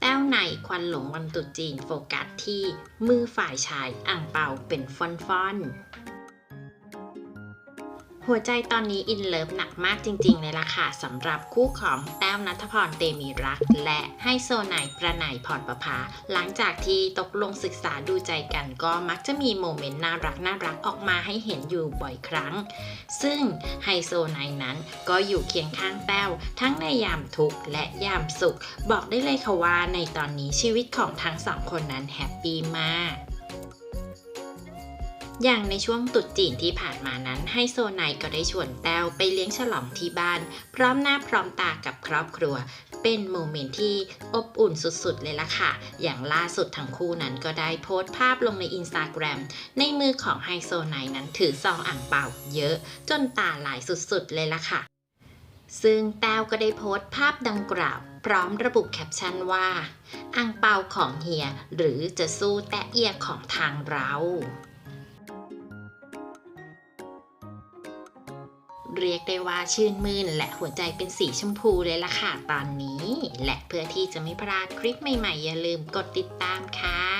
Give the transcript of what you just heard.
แต้วในควันหลงวันตุจีนโฟกัสที่มือฝ่ายชายอ่างเปาเป็นฟอนฟอนๆ หัวใจตอนนี้อินเลิฟหนักมากจริงๆเลยล่ะค่ะสำหรับคู่ของแต้วนัทพรเตมีรัก และให้โซไนประไนพรประภา หลังจากที่ตกลงศึกษาดูใจกันก็มักจะมีโมเมนต์น่ารักน่ารักออกมาให้เห็นอยู่บ่อยครั้ง ซึ่งไฮโซไนนั้นก็อยู่เคียงข้างแต้วทั้งในยามทุกข์และยามสุข บอกได้เลยค่ะว่าในตอนนี้ชีวิตของทั้งสองคนนั้นแฮปปี้มาก อย่างในช่วงตรุษจีนที่ผ่านมานั้นไฮโซไนก็ได้ชวนแต้วไปเลี้ยงฉลองที่บ้าน พร้อมหน้าพร้อมตากับครอบครัว เป็นโมเมนต์ที่อบอุ่นสุดๆเลยล่ะค่ะ อย่างล่าสุดทั้งคู่นั้นก็ได้โพสต์ภาพลงในอินสตาแกรมในมือของไฮโซไนนั้นถือซองอ่างเปาเยอะ จนตาหลายสุดๆเลยล่ะค่ะ ซึ่งแต้วก็ได้โพสต์ภาพดังกล่าวพร้อมระบุแคปชั่นว่าอ่างเปาของเฮีย หรือจะสู้แตะเอียของทางเรา เรียกได้ว่าชื่นมื่นและหัวใจเป็นสีชมพูเลยล่ะค่ะตอนนี้ และเพื่อที่จะไม่พลาดคลิปใหม่ๆ อย่าลืมกดติดตามค่ะ